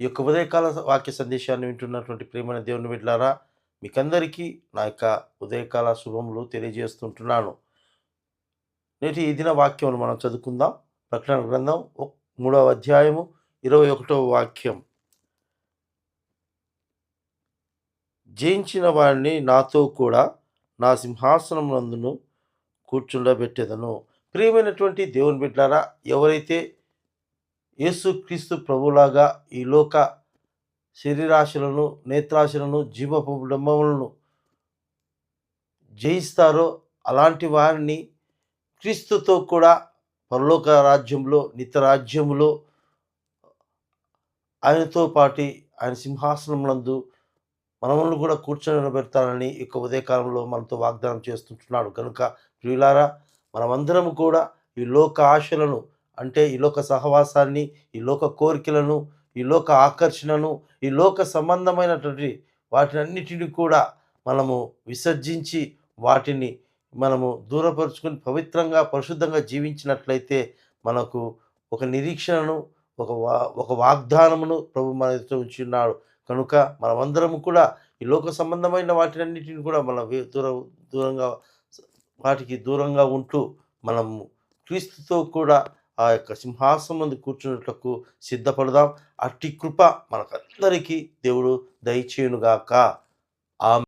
ఈ యొక్క ఉదయకాల వాక్య సందేశాన్ని వింటున్నటువంటి ప్రేమైన దేవుని బిడ్డారా మీకందరికీ నా యొక్క ఉదయకాల శుభములు తెలియజేస్తుంటున్నాను. నేటి ఈ దిన వాక్యమును మనం చదువుకుందాం. ప్రకటన గ్రంథం మూడవ అధ్యాయము ఇరవై ఒకటవ వాక్యం. జయించిన వాడిని నాతో కూడా నా సింహాసనం నందును కూర్చుండబెట్టెదను. ప్రియమైనటువంటి దేవుని బిడ్డారా ఎవరైతే యేసుక్రీస్తు ప్రభులాగా ఈ లోక శరీరాశలను నేత్రాశలను జీవపు జయిస్తారో అలాంటి వారిని క్రీస్తుతో కూడా పరలోక రాజ్యంలో నిత్య రాజ్యములో ఆయనతో పాటి ఆయన సింహాసనమునందు మనములను కూడా కూర్చొని పెడతానని ఈ ఉదయకాలంలో మనతో వాగ్దానం చేస్తుంటున్నాడు. కనుక ప్రియులారా మనమందరం కూడా ఈ లోక ఆశలను అంటే ఈ లోక సహవాసాన్ని ఈ లోక కోరికలను ఈ లోక ఆకర్షణను ఈ లోక సంబంధమైనటువంటి వాటినన్నిటిని కూడా మనము విసర్జించి వాటిని మనము దూరపరుచుకుని పవిత్రంగా పరిశుద్ధంగా జీవించినట్లయితే మనకు ఒక నిరీక్షణను ఒక వా ఒక వాగ్దానమును ప్రభు మన ఉంచున్నాడు. కనుక మనమందరం కూడా ఈ లోక సంబంధమైన వాటినన్నిటిని కూడా మనం దూర దూరంగా వాటికి దూరంగా ఉంటూ మనము క్రీస్తుతో కూడా ఆ యొక్క సింహాసనం ముందు కూర్చున్నట్లకు సిద్ధపడదాం. అట్టి కృప మనకందరికీ దేవుడు దయచేయునుగాక.